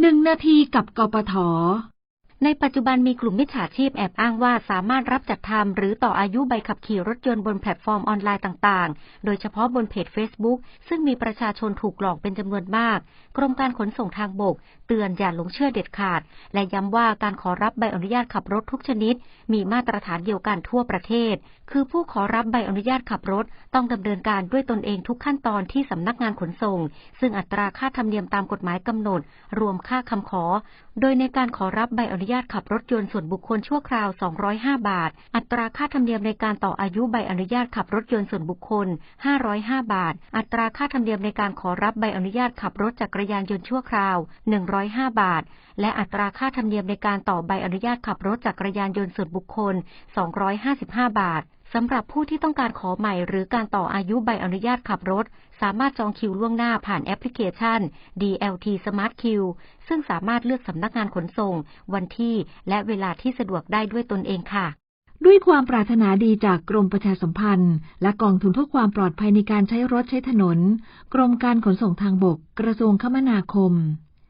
หนึ่งนาทีกับกปท ในปัจจุบันมีกลุ่มมิจฉาชีพแอบอ้างว่าสามารถรับจัดทำหรือต่ออายุใบขับขี่รถยนต์บนแพลตฟอร์มออนไลน์ต่างๆ โดยเฉพาะบนเพจ Facebook ซึ่งมีประชาชนถูกหลอกเป็นจำนวนมาก กรมการขนส่งทางบก เตือนอย่าหลงเชื่อเด็ดขาด และย้ำว่าการขอรับใบอนุญาตขับรถทุกชนิด มีมาตรฐานเดียวกันทั่วประเทศ คือผู้ขอรับใบอนุญาตขับรถ ต้องดำเนินการด้วยตนเองทุกขั้นตอนที่สำนักงานขนส่ง ซึ่งอัตราค่าธรรมเนียมตามกฎหมายกำหนด รวมค่าคำขอ โดยในการขอรับใบอนุญาตขับรถยนต์ส่วนบุคคลชั่วคราว 205 บาท อัตราค่าธรรมเนียมในการต่ออายุใบอนุญาตขับรถยนต์ส่วนบุคคล 505 บาท อัตราค่าธรรมเนียมในการขอรับใบอนุญาตขับรถจักรยานยนต์ชั่วคราว 105 บาท และอัตราค่าธรรมเนียมในการต่อใบอนุญาตขับรถจักรยานยนต์ส่วนบุคคล 255 บาท สำหรับผู้ที่ต้องการขอใหม่หรือการต่ออายุใบอนุญาตขับรถ สามารถจองคิวล่วงหน้าผ่านแอปพลิเคชัน DLT Smart Q ซึ่งสามารถเลือกสำนักงานขนส่ง วันที่และเวลาที่สะดวกได้ด้วยตนเองค่ะ ด้วยความปรารถนาดีจากกรมประชาสัมพันธ์ และกองทุนเพื่อความปลอดภัยในการใช้รถใช้ถนน กรมการขนส่งทางบก กระทรวงคมนาคม